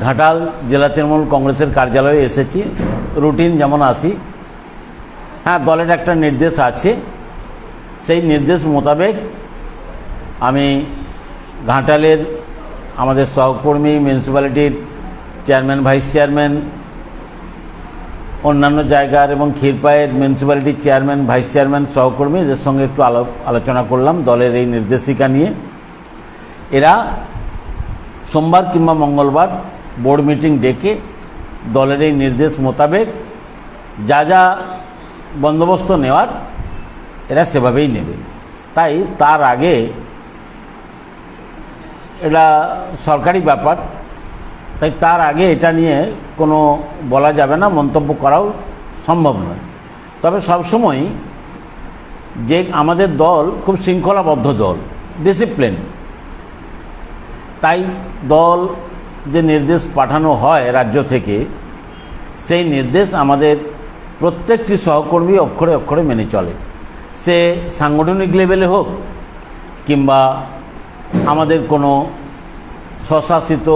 ঘাটাল জেলা তৃণমূল কংগ্রেসের কার্যালয়ে এসেছি। রুটিন যেমন আসি। হ্যাঁ দলের একটা নির্দেশ আছে। সেই নির্দেশ মোতাবেক আমি ঘাটালের আমাদের সহকর্মী মিউনিসিপ্যালিটির চেয়ারম্যান ভাইস চেয়ারম্যান অন্যান্য জায়গার এবং ক্ষীরপায়ের মিউনিসিপ্যালিটির চেয়ারম্যান ভাইস চেয়ারম্যান সহকর্মী, এদের সঙ্গে একটু আলো- আলোচনা করলাম দলের এই নির্দেশিকা নিয়ে। এরা সোমবার কিংবা মঙ্গলবার বোর্ড মিটিং ডেকে দলের এই নির্দেশ মোতাবেক যা যা বন্দোবস্ত নেওয়ার এরা সেভাবেই নেবে। তাই তার আগে এটা সরকারি ব্যাপার। তাই তার আগে এটা নিয়ে কোনো বলা যাবে না, মন্তব্য করাও সম্ভব নয়। তবে সবসময় যে আমাদের দল খুব শৃঙ্খলাবদ্ধ দল ডিসিপ্লিন তাই দল যে নির্দেশ পাঠানো হয় রাজ্য থেকে, সেই নির্দেশ আমাদের প্রত্যেকটি সহকর্মী অক্ষরে অক্ষরে মেনে চলে। সে সাংগঠনিক লেভেলে হোক কিংবা আমাদের কোনো স্বশাসিত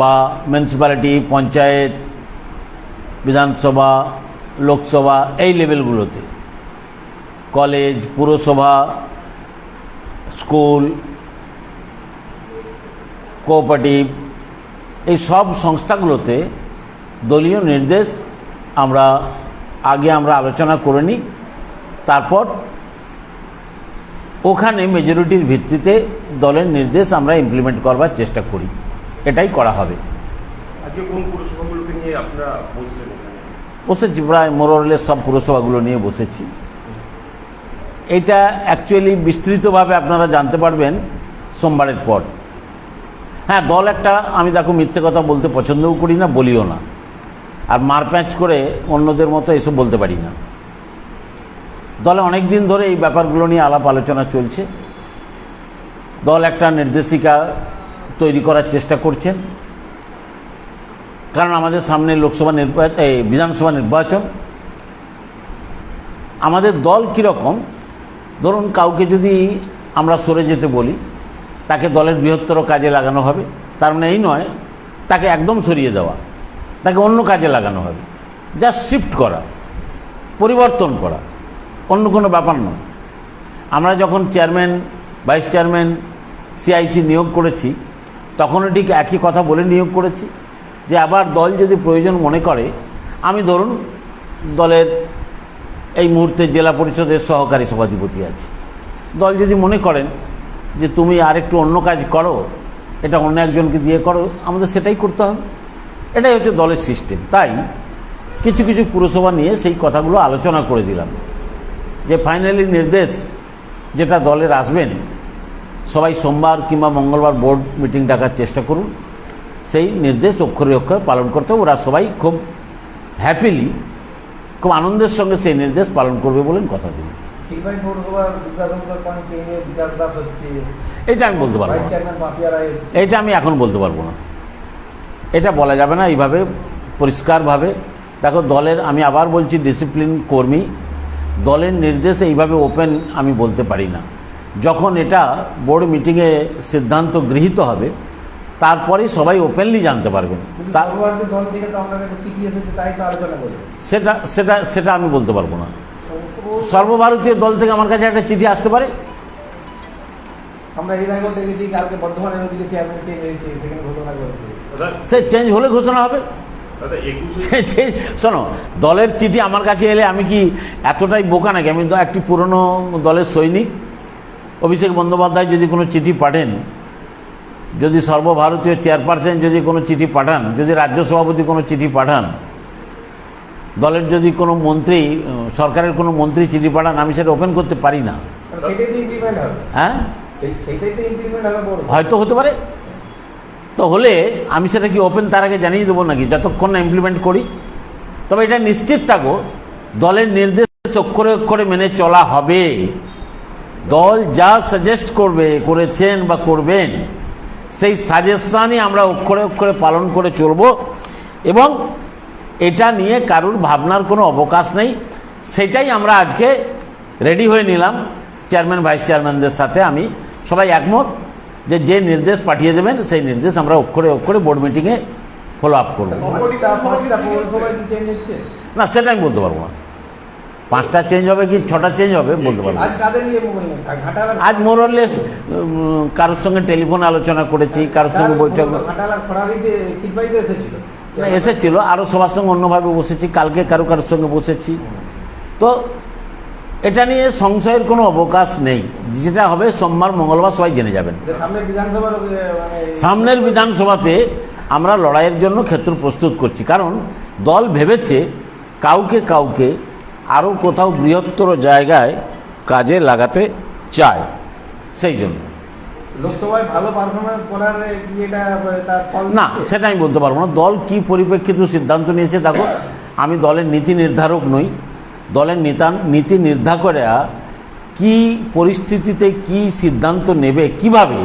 বা মিউনিসিপ্যালিটি পঞ্চায়েত, বিধানসভা, লোকসভা এই লেভেলগুলোতে। কলেজ, পুরসভা, স্কুল কোঅপারেটিভ এই সব সংস্থাগুলোতে দলীয় নির্দেশ আমরা আগে আমরা আলোচনা করে নিই। তারপর ওখানে মেজরিটির ভিত্তিতে দলের নির্দেশ আমরা ইমপ্লিমেন্ট করবার চেষ্টা করি। এটাই করা হবে। আজকে কোন পুরসভাগুলোকে নিয়ে আপনারা বসলেন বসেছি প্রায় মোরলের সব পুরসভাগুলো নিয়ে বসেছি। এটা অ্যাকচুয়ালি বিস্তৃতভাবে আপনারা জানতে পারবেন সোমবারের পর। হ্যাঁ দল একটা, আমি দেখো মিথ্যে কথা বলতে পছন্দও করি না, বলিও না। আর মারপ্যাঁচ করে অন্যদের মতো এসব বলতে পারি না। দলে অনেক দিন ধরে এই ব্যাপারগুলো নিয়ে আলাপ আলোচনা চলছে। দল একটা নির্দেশিকা তৈরি করার চেষ্টা করছেন। কারণ আমাদের সামনে লোকসভা নির্বাচন বিধানসভা নির্বাচন। আমাদের দল কীরকম? ধরুন, কাউকে যদি আমরা সরে যেতে বলি তাকে দলের বৃহত্তর কাজে লাগানো হবে। তার মানে এই নয়, তাকে একদম সরিয়ে দেওয়া, তাকে অন্য কাজে লাগানো হবে। জাস্ট শিফট করা, পরিবর্তন করা, অন্য কোনো ব্যাপার নয়। আমরা যখন চেয়ারম্যান, ভাইস চেয়ারম্যান সিআইসি নিয়োগ করেছি, তখনও ঠিক একই কথা বলে নিয়োগ করেছি, যে আবার দল যদি প্রয়োজন মনে করে, আমি ধরুন দলের এই মুহূর্তে জেলা পরিষদের সহকারী সভাধিপতি আছি। দল যদি মনে করেন যে তুমি আরেকটু অন্য কাজ করো, এটা অন্য একজনকে দিয়ে করো, আমাদের সেটাই করতে হবে। এটাই হচ্ছে দলের সিস্টেম। তাই কিছু কিছু পুরসভা নিয়ে সেই কথাগুলো আলোচনা করে দিলাম। যে ফাইনালি নির্দেশ যেটা দলের আসবেন, সবাই সোমবার কিংবা মঙ্গলবার বোর্ড মিটিং ডাকার চেষ্টা করুন। সেই নির্দেশ অক্ষরে অক্ষরে পালন করতে ওরা সবাই খুব হ্যাপিলি খুব আনন্দের সঙ্গে সেই নির্দেশ পালন করবে বলেন কথা দিন খিলবাই পৌরসভার দুর্গাশঙ্কর পঞ্চায়েতে বিকাশ দাস হচ্ছে। এটা আমি বলতে পারব ভাইস চেয়ারম্যান পাপিয়া রায় হচ্ছে। এটা আমি এখন বলতে পারব না। এটা বলা যাবে না এইভাবে পরিষ্কারভাবে। দেখো দলের আমি আবার বলছি ডিসিপ্লিন কর্মী দলের নির্দেশে এইভাবে ওপেন আমি বলতে পারি না। যখন এটা বোর্ড মিটিংয়ে সিদ্ধান্ত গৃহীত হবে তারপরেই সবাই ওপেনলি জানতে পারবেন সেটা সেটা সেটা আমি বলতে পারব না। সর্বভারতীয় দল থেকে আমার কাছে একটা চিঠি আসতে পারে। আমরা দেখেছি কালকে বর্ধমানের ওদিকে চেয়ারম্যান চেঞ্জ হয়েছে সেখানে ঘোষণা করেছে। সে চেঞ্জ হলে ঘোষণা হবে। শোনো দলের চিঠি আমার কাছে এলে আমি কি এতটাই বোকা নাকি? আমি তো একটি পুরনো দলের সৈনিক। অভিষেক বন্দ্যোপাধ্যায় যদি কোনো চিঠি পাঠেন যদি সর্বভারতীয় চেয়ারপারসন যদি কোনো চিঠি পাঠান যদি রাজ্য সভাপতি কোনো চিঠি পাঠান দলের যদি কোনো মন্ত্রী সরকারের কোনো মন্ত্রী চিঠি পাঠান আমি সেটা ওপেন করতে পারি না। হ্যাঁ? হয়তো হতে পারে। তো হলে আমি সেটা কি ওপেন তার আগে জানিয়ে দেবো নাকি? যতক্ষণ না ইমপ্লিমেন্ট করি। তবে এটা নিশ্চিত থাকো দলের নির্দেশ অক্ষরে অক্ষরে মেনে চলা হবে। দল যা সাজেস্ট করবে করেছেন বা করবেন সেই সাজেশানই আমরা অক্ষরে অক্ষরে পালন করে চলব। এবং এটা নিয়ে কারুর ভাবনার কোনো অবকাশ নেই। সেটাই আমরা আজকে রেডি হয়ে নিলাম। চেয়ারম্যান ভাইস চেয়ারম্যানদের সাথে আমি সবাই একমত যে যে নির্দেশ পাঠিয়ে দেবেন সেই নির্দেশ আমরা অক্ষরে অক্ষরে বোর্ড মিটিংয়ে ফলো আপ করব। না সেটা আমি বলতে পারব না। পাঁচটা চেঞ্জ হবে কি ছটা চেঞ্জ হবে বলতে পারব আজ মোরলেস কারোর সঙ্গে টেলিফোন আলোচনা করেছি কারোর সঙ্গে বৈঠক না, এসেছিল। আরও সবার সঙ্গে অন্যভাবে বসেছি কালকে কারও কারোর সঙ্গে বসেছি। তো এটা নিয়ে সংশয়ের কোনো অবকাশ নেই। যেটা হবে সোমবার মঙ্গলবার সবাই জেনে যাবেন। মানে সামনের বিধানসভাতে আমরা লড়াইয়ের জন্য ক্ষেত্র প্রস্তুত করছি। কারণ দল ভেবেছে কাউকে কাউকে আরও কোথাও বৃহত্তর জায়গায় কাজে লাগাতে চায়। সেই জন্য। লোকসভায় ভালো পারফরমেন্স করার কি এটা তার ফল না সেটা আমি বলতে পারব না। দল কি পরিপ্রেক্ষিত সিদ্ধান্ত নিয়েছে দেখো আমি দলের নীতি নির্ধারক নই। দলের নেতা নীতি নির্ধারকরা কি পরিস্থিতিতে কি সিদ্ধান্ত নেবে কীভাবে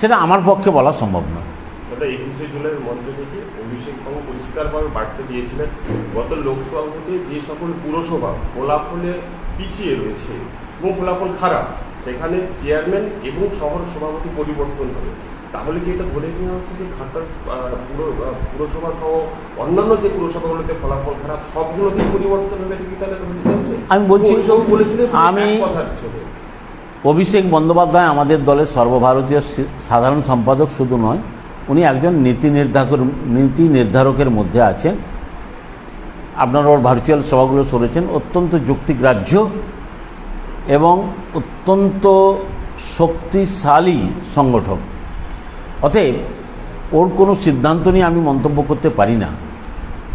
সেটা আমার পক্ষে বলা সম্ভব নয়। দাদা একুশে জুলাইয়ের মঞ্চ থেকে অভিষেক বাবু পরিষ্কারভাবে বার্তা দিয়েছিলেন গত লোকসভা ভোটে যে সকল পুরসভা ফলাফলে পিছিয়ে রয়েছে এবং ফলাফল খারাপ সেখানে চেয়ারম্যান এবং শহর সভাপতি পরিবর্তন হবে। তাহলে কি এটা ধরে নেওয়া হচ্ছে যে ঘাটার পুর পুরসভা সহ অন্যান্য যে পুরসভাগুলোতে ফলাফল খারাপ সবগুলোতেই পরিবর্তন হবে কি তাহলে হচ্ছে? আমি বলছি, বলেছিলেন আমি- অভিষেক বন্দ্যোপাধ্যায় আমাদের দলের সর্বভারতীয় সাধারণ সম্পাদক শুধু নয় উনি একজন নীতি নির্ধারক নীতি নির্ধারকের মধ্যে আছেন। আপনারা ওর ভার্চুয়াল সভাগুলো শুনেছেন অত্যন্ত যুক্তিগ্রাহ্য এবং অত্যন্ত শক্তিশালী সংগঠক। অতএব ওর কোনো সিদ্ধান্ত নিয়ে আমি মন্তব্য করতে পারি না।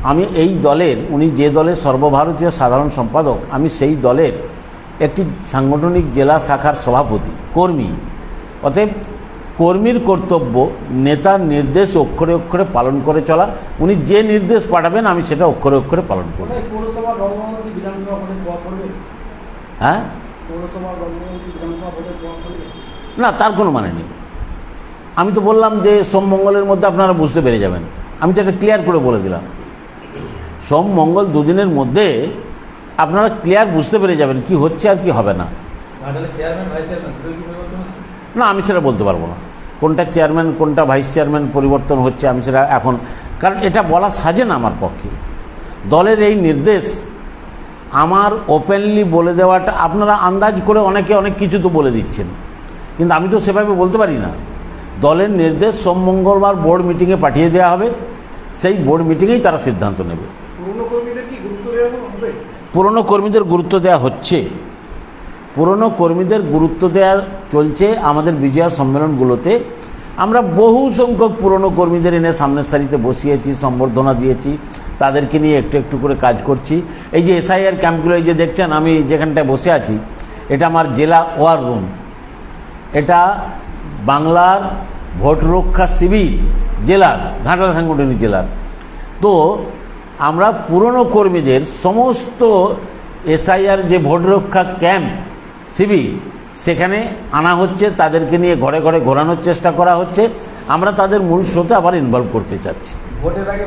আমি এই দলের উনি যে দলের সর্বভারতীয় সাধারণ সম্পাদক আমি সেই দলের একটি সাংগঠনিক জেলা শাখার সভাপতি কর্মী। অতএব কর্মীর কর্তব্য নেতার নির্দেশ অক্ষরে অক্ষরে পালন করে চলা। উনি যে নির্দেশ পাঠাবেন আমি সেটা অক্ষরে অক্ষরে পালন করব। হ্যাঁ? না তার কোনো মানে নেই। আমি তো বললাম যে সোম মঙ্গলের মধ্যে আপনারা বুঝতে পেরে যাবেন। আমি তো এটা ক্লিয়ার করে বলে দিলাম। সোম মঙ্গল দুদিনের মধ্যে আপনারা ক্লিয়ার বুঝতে পেরে যাবেন কি হচ্ছে আর কি হবে না। না আমি সেটা বলতে পারব না। কোনটা চেয়ারম্যান কোনটা ভাইস চেয়ারম্যান পরিবর্তন হচ্ছে আমি সেটা এখন কারণ এটা বলা সাজে না আমার পক্ষে। দলের এই নির্দেশ আমার ওপেনলি বলে দেওয়াটা আপনারা আন্দাজ করে অনেকে অনেক কিছু তো বলে দিচ্ছেন। কিন্তু আমি তো সেভাবে বলতে পারি না। দলের নির্দেশ সোম মঙ্গলবার বোর্ড মিটিংয়ে পাঠিয়ে দেওয়া হবে। সেই বোর্ড মিটিংয়েই তারা সিদ্ধান্ত নেবে। পুরনো কর্মীদের গুরুত্ব দেওয়া হচ্ছে। পুরনো কর্মীদের গুরুত্ব দেওয়া চলছে আমাদের বিজয়া সম্মেলনগুলোতে। আমরা বহু সংখ্যক পুরনো কর্মীদের এনে সামনের সারিতে বসিয়েছি, সম্বর্ধনা দিয়েছি, তাদেরকে নিয়ে একটু একটু করে কাজ করছি। এই যে এসআইআর ক্যাম্পগুলো, এই যে দেখছেন, আমি যেখানটায় বসে আছি, এটা আমার জেলা ওয়ার রুম। এটা বাংলার ভোট রক্ষা শিবির, জেলার, ঘাটাল সাংগঠনিক জেলার। তো আমরা পুরনো কর্মীদের সমস্ত এসআইআর যে ভোট রক্ষা ক্যাম্প, শিবির সেখানে আনা হচ্ছে তাদেরকে নিয়ে ঘরে ঘরে ঘোরানোর চেষ্টা করা হচ্ছে। আমরা তাদের মূল স্রোতে আবার ইনভলভ করতে চাচ্ছি। ভোটের আগে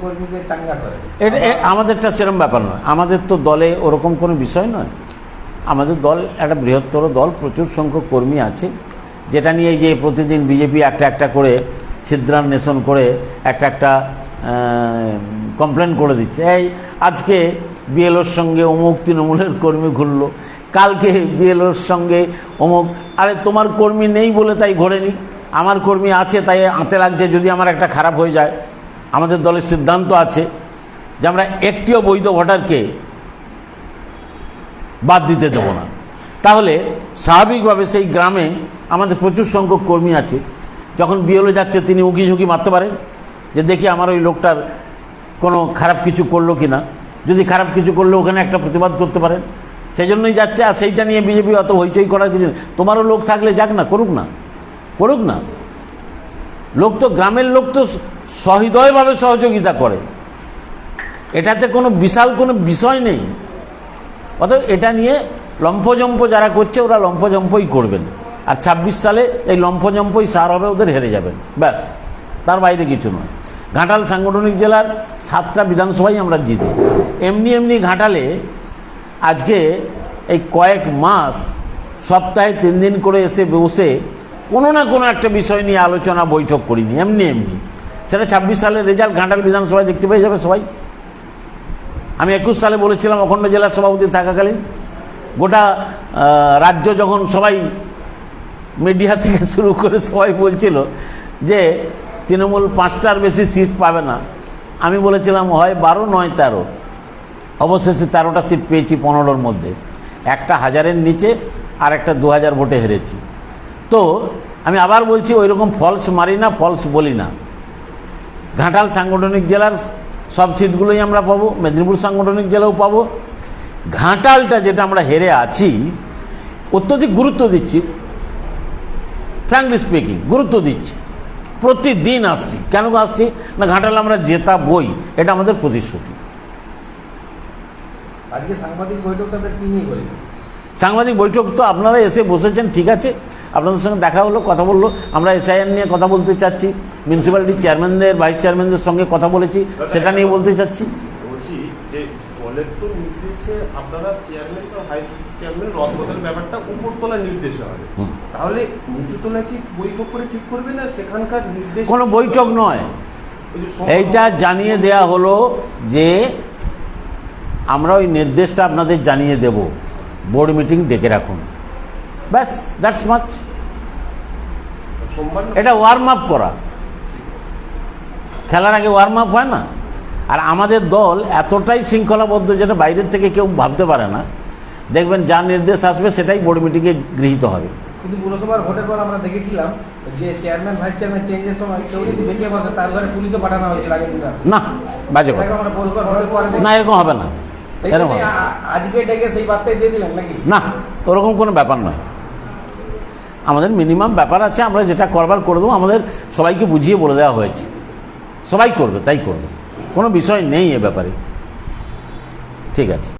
কর্মীদের চাঙ্গা করে। এটা আমাদেরটা সেরম ব্যাপার নয়। আমাদের তো দলে ওরকম কোনো বিষয় নয়। আমাদের দল একটা বৃহত্তর দল প্রচুর সংখ্যক কর্মী আছে। যেটা নিয়ে যে প্রতিদিন বিজেপি একটা একটা করে ছিদ্রান্বেষণ করে একটা একটা কমপ্লেন করে দিচ্ছে। এই, আজকে বিএলওর সঙ্গে অমুক তৃণমূলের কর্মী ঘুরল, কালকে বিএলওর সঙ্গে অমুক, আরে তোমার কর্মী নেই বলে তাই ঘোরেনি, আমার কর্মী আছে তাই আঁতে লাগছে, যদি আমার একটা খারাপ হয়ে যায়। আমাদের দলের সিদ্ধান্ত আছে যে আমরা একটিও বৈধ ভোটারকে বাদ দিতে দেবো না। তাহলে স্বাভাবিকভাবে সেই গ্রামে আমাদের প্রচুর সংখ্যক কর্মী আছে। যখন বিএলও যাচ্ছে, তিনি উঁকি ঝুঁকি মারতে পারেন, যে দেখি আমার ওই লোকটার কোনো খারাপ কিছু করল কি না যদি খারাপ কিছু করলে ওখানে একটা প্রতিবাদ করতে পারেন? সেই জন্যই যাচ্ছে, আর সেইটা নিয়ে বিজেপি অত হইচই করার কিছু তোমারও লোক থাকলে যাক না, করুক না। করুক না। লোক তো, গ্রামের লোক তো সহৃদয়ভাবে সহযোগিতা করে। এটাতে কোনো বিশাল কোনো বিষয় নেই। অতএব এটা নিয়ে লম্ফজম্প যারা করছে, ওরা লম্ফজম্পই করবেন। আর ২৬ সালে এই লম্ফজম্পই সার হবে, ওদের হেরে যাবেন। ব্যাস। তার বাইরে কিছু নয়। ঘাটাল সাংগঠনিক জেলার সাতটা বিধানসভাই আমরা জিতি। এমনি এমনি ঘাটালে আজকে এই কয়েক মাস, সপ্তাহে তিন দিন করে এসে বসে কোনো না কোনো একটা বিষয় নিয়ে আলোচনা, বৈঠক করিনি, এমনি এমনি। সেটা ছাব্বিশ সালের রেজাল্ট ঘাটাল বিধানসভায় দেখতে পেয়ে যাবে সবাই। আমি একুশ সালে বলেছিলাম অখণ্ড জেলার সভাপতি থাকাকালীন, গোটা রাজ্য যখন সবাই মিডিয়া থেকে শুরু করে সবাই বলছিল যে তৃণমূল পাঁচটার বেশি সিট পাবে না। আমি বলেছিলাম, হয় বারো, নয়, তেরো। অবশেষে তেরোটা সিট পেয়েছি পনেরোর মধ্যে। একটা হাজারের নিচে আর একটা দু হাজার ভোটে হেরেছি। তো আমি আবার বলছি ওই রকম ফলস মারি না ফলস বলি না। ঘাটাল সাংগঠনিক জেলার সব সিটগুলোই আমরা পাবো, মেদিনীপুর সাংগঠনিক জেলাও পাবো। ঘাটালটা যেটা আমরা হেরে আছি, অত্যধিক গুরুত্ব দিচ্ছি। ফ্র্যাঙ্কলি স্পিকিং গুরুত্ব দিচ্ছি। প্রতিদিন আসছি। কেন আসছি? না ঘাটাল আমরা জেতা বই এটা আমাদের প্রতিশ্রুতি। আজকে সাংবাদিক বৈঠকটাতে কি নিয়ে করলেন? সাংবাদিক বৈঠক তো আপনারা এসে বসেছেন ঠিক আছে। আপনাদের সঙ্গে দেখা হলো কথা বলল। আমরা এসআইআর নিয়ে কথা বলতে চাচ্ছি। মিউনিসিপ্যালিটি চেয়ারম্যানদের ভাইস চেয়ারম্যানদের সঙ্গে কথা বলেছি সেটা নিয়ে বলতে চাচ্ছি। বলছি যে দলের তো নির্দেশে আপনারা চেয়ারম্যান ভাইস চেয়ারম্যান রদবদল ব্যাপারটা উপরতলার নির্দেশে হবে। তাহলে কি বৈঠক করে ঠিক করবে না? সেখানকার নির্দেশ কোনো বৈঠক নয়। এইটা জানিয়ে দেয়া হলো যে আমরা ওই নির্দেশটা আপনাদের জানিয়ে দেব। বোর্ড মিটিং ডেকে রাখুন। ব্যাস দ্যাটস মাচ এটা ওয়ার্ম আপ করা। খেলার আগে ওয়ার্ম আপ হয় না। আর আমাদের দল এতটাই শৃঙ্খলাবদ্ধ যেটা বাইরের থেকে কেউ ভাবতে পারে না। দেখবেন যা নির্দেশ আসবে সেটাই বোর্ড মিটিংয়ে গৃহীত হবে। কিন্তু পুরসভার ভোটের পর আমরা দেখেছিলাম যে চেয়ারম্যান ভাইস চেয়ারম্যান চেঞ্জের সময় কেউ যদি বেঁচে বসে তার ঘরে পুলিশও পাঠানো হয়েছিল আগের দিন না বাজে না এরকম হবে না। এরকম আজকে ডেকে সেই বার্তাই দিয়ে দিলেন নাকি? না ওরকম কোনো ব্যাপার নয়। আমাদের মিনিমাম ব্যাপার আছে আমরা যেটা করবার করে দেবো আমাদের সবাইকে বুঝিয়ে বলে দেওয়া হয়েছে। সবাই করবে তাই করবে। কোনো বিষয় নেই এ ব্যাপারে। ঠিক আছে।